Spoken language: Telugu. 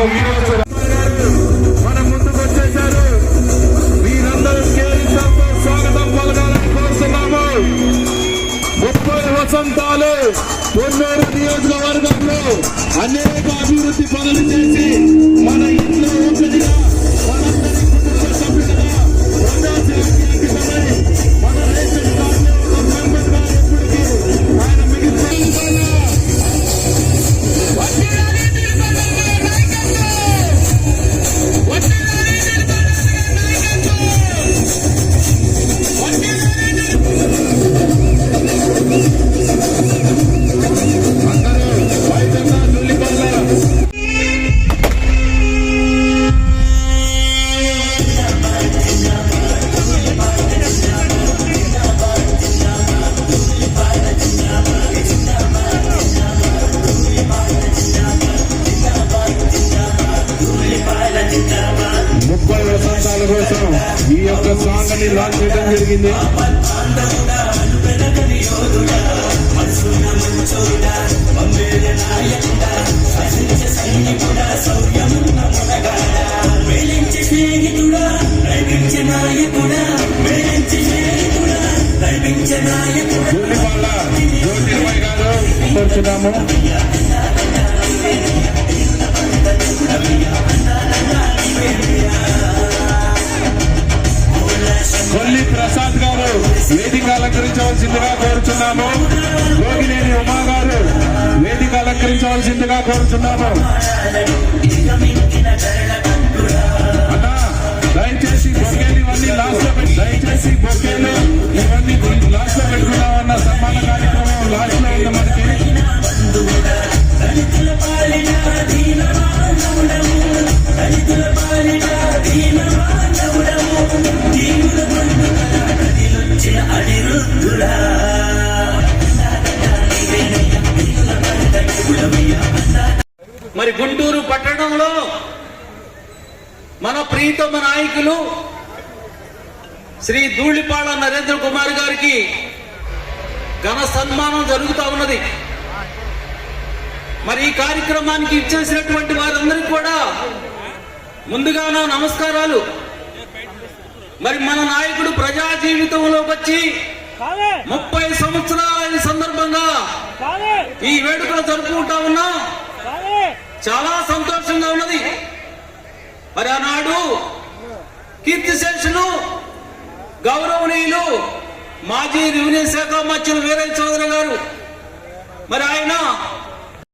ఒక వీడియో మన ముప్పై వసంతాలు పొన్నూరు నియోజకవర్గంలో అనేక అభివృద్ధి పనులు చేసి మన ఇంట్లో ఒకటిగా కోసం ఈ యొక్క సాంగ్ని లాంచ్ చేయడం జరిగింది. మేలించి స్నేహితుడా నడిపించే గారు కోరుచున్నాము అలంకరించవలసిందిగా కోరుతున్నాము యోగినేని ఉమా గారు వేదిక అలంకరించవలసిందిగా కోరుతున్నాము అన్నా దయచేసి బొగ్గేలు ఇవన్నీ లాస్ట్లో దయచేసి బొగ్గేలు మరి గుంటూరు పట్టణంలో మన ప్రీతమ నాయకులు శ్రీ ధూళిపాళ నరేంద్ర కుమార్ గారికి ఘన సన్మానం జరుగుతూ ఉన్నది. మరి ఈ కార్యక్రమానికి ఇచ్చేసినటువంటి వారందరికీ కూడా ముందుగా నా నమస్కారాలు. మరి మన నాయకుడు ప్రజా జీవితంలోకి వచ్చి ముప్పై సంవత్సరాల సందర్భంగా ఈ వేడుకలు జరుపుకుంటా ఉన్నాం. చాలా సంతోషంగా ఉన్నది. మరి ఆనాడు కీర్తిశేషులు గౌరవనీయులు మాజీ రెవెన్యూ శాఖ మంత్రులు వీరయ్య చౌదరి గారు. మరి ఆయన